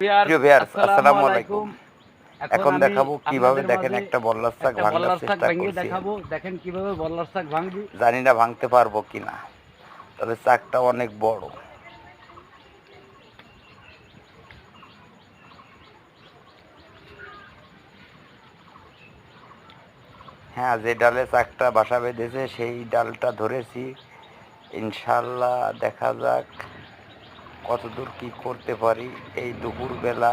আসসালামু আলাইকুম। এখন দেখাবো কীভাবে দেখেন একটা বল্লার শাক ভাঙার চেষ্টা করছি। দেখাবো। দেখেন কীভাবে বল্লার শাক ভাঙবি। জানি না ভাঙতে পারব কিনা। তবে চাকটা অনেক বড়। হ্যাঁ যে ডালে চাকটা বাসা বেঁধেছে সেই ডালটা ধরেছি। ইনশাল্লাহ দেখা যাক। কতদূর কি করতে পারি, এই দুপুরবেলা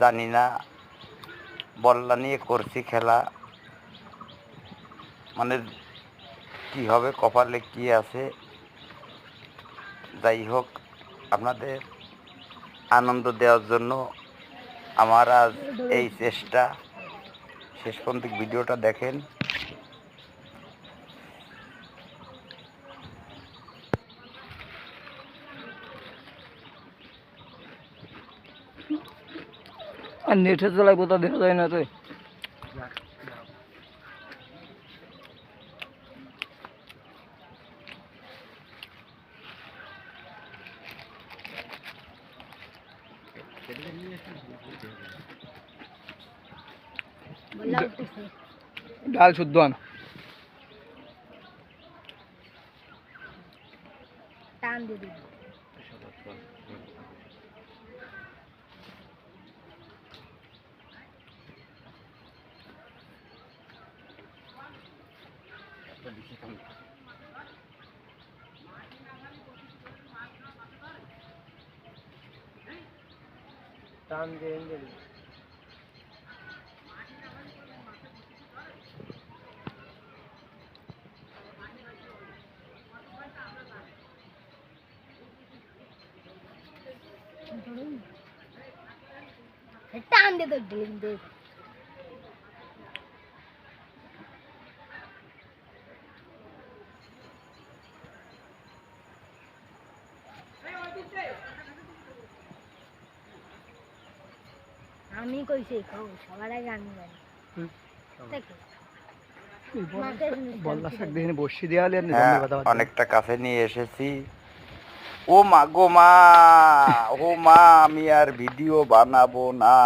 জানি না। বল্লা নিয়ে করছি খেলা। মানে কি হবে, কপালে কি আছে? যাই হোক, আপনাদের আনন্দ দেওয়ার জন্য আমার আজ এই চেষ্টা। শেষ পর্যন্ত ভিডিওটা দেখেন। আর নেটে চালাই বোতা দেখা যায় না তো ডাল শুদ্ধ আন। টান দিবি টান দিয়ে টান দিয়ে তো ডিম আমি কইছি খাও সবার আগে আমি জানি। হ্যাঁ অনেকটা কাছে নিয়ে এসেছি। ও মা গো মা ও মা আমি আর ভিডিও বানাবো না।